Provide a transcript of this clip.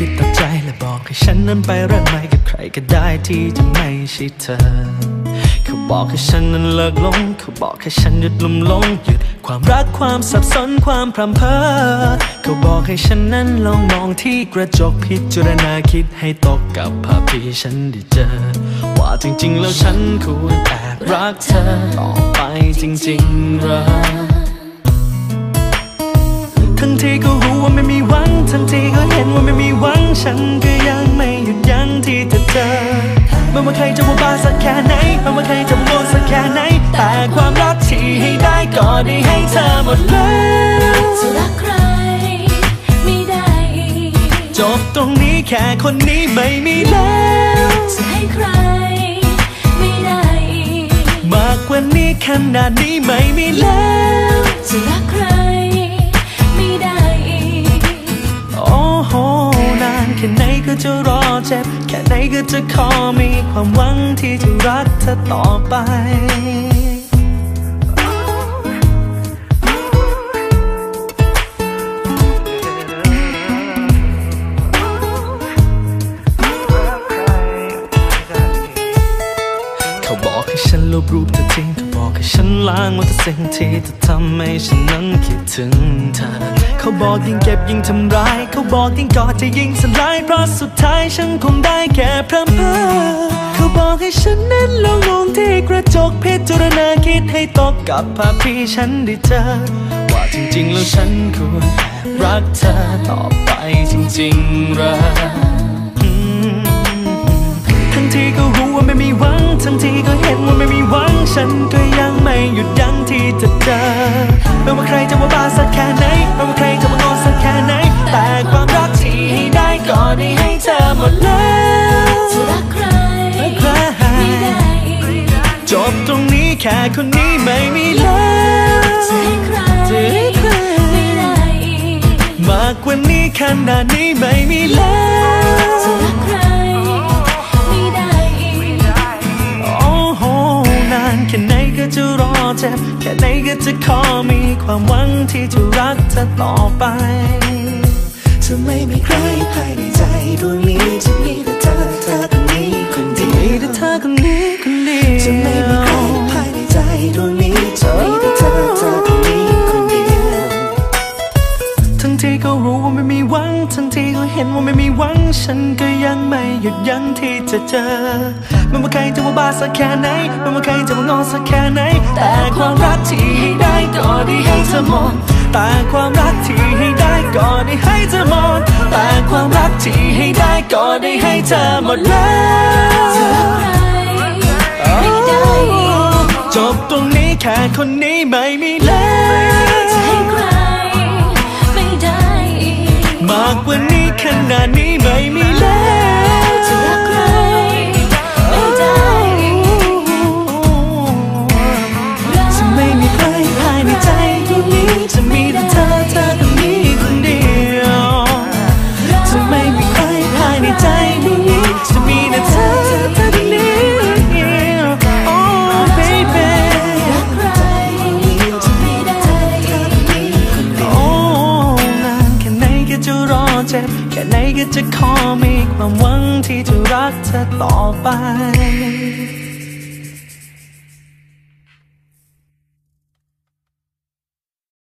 คิดต่อใจและบอกให้ฉันนั้นไปเริ่มใหม่กับใครก็ได้ที่จะไม่ใช่เธอ เขาบอกให้ฉันนั้นเลิกลง เขาบอกให้ฉันหยุดลุ่มหลงหยุดความรักความสับสนความพรำเพอเขาบอกให้ฉันนั้นลองมองที่กระจกพิจารณาคิดให้ตกกับภาพที่ฉันได้เจอ ว่าจริงๆ แล้วฉันควรแอบรักเธอต่อไปจริงๆหรอทั้งที่ก็รู้ว่าไม่มีวัง ทั้งที่ก็เห็นว่าไม่มีหวังฉันก็ยังไม่หยุดยั้งที่จะเจอไม่ว่าใครจะว่าบ้าสักแค่ไหนไม่ว่าใครจะว่าโง่สักแค่ไหน แต่ความรักที่ให้ได้ก็ได้ให้เธอหมดแล้วจะรักใครไม่ได้อีกจบตรงนี้แค่คนนี้ไม่มีแล้วจะให้ใครไม่ได้อีกมากกว่านี้ขนาดนี้ไม่มีแล้วจะรักใคร จะรอเจ็บ แค่ไหนก็จะขอมีความหวังที่จะรักเธอต่อไปเขาบอกให้ฉันลบรูปเธอทิ้ง ฉันล้างหมดทุกสิ่งที่จะทำให้ฉันนั้นคิดถึงเธอ เขาบอกยิ่งเก็บยิ่งทำร้าย เขาบอกยิ่งกอดจะยิ่งสลายเพราะสุดท้ายฉันคงได้แค่พร่ำเพ้อเขาบอกให้ฉันนั้นลองมองที่กระจกพิจารณาคิดให้ตกกับภาพที่ฉันได้เจอ ว่าจริงๆแล้วฉันควรรักเธอต่อไปจริงๆหรอทั้งที่ก็รู้ว่าไม่มีหวัง ทั้งที่ก็เห็นว่าไม่มีหวังฉันก็ ไม่ว่าใครจะว่าบ้าสักแค่ไหนไม่ว่าใครจะว่าโง่สักแค่ไหน แต่ความรักที่ให้ได้ก็ได้ให้เธอหมดแล้วจะรักใครไม่ได้จบตรงนี้แค่คนนี้ไม่มีแล้วจะให้ใครจะให้ใครไม่ได้มากกว่านี้ขนาดนี้ไม่มีแล้ว เจ็บแค่ไหนก็จะขอมีความหวังที่จะรักเธอต่อไปจะไม่มีใครภายในใจดวงนี้จะมีแต่เธอเธอคนนี้คนเดีมียวแต่เธอคนนี้คนเดีจะไม่มีใครภายในใจดวงนี้จะมีแต่เธอเธอคนนี้คนเดียวทั้งที่ก็รู้ว่าไม่มีหวังทั้งที่ก็เห็นว่าไม่มีหวัง ฉันก็ยังไม่หยุดยั้งที่จะเจอไม่ว่าใครจะว่าบ้าสักแค่ไหนไม่ว่าใคร ได้ให้เธอหมดแต่ความรักที่ให้ได้ก็ได้ให้เธอหมดแต่ความรักที่ให้ได้ก็ได้ให้เธอหมดแล้วจะรักใครไม่ได้อีกจบตรงนี้แค่คนนี้ไม่มีแล้วจะให้ใครไม่ได้อีกมากกว่านี้ขนาดนี้ นี้จะมีแต่เธอเธอคนนี้โอ้ baby ใครจะไม่ได้อีกโอ้นานแค่ไหนก็จะรอเจ็บแค่ไหนก็จะขอมีความหวังที่จะรักเธอต่อไป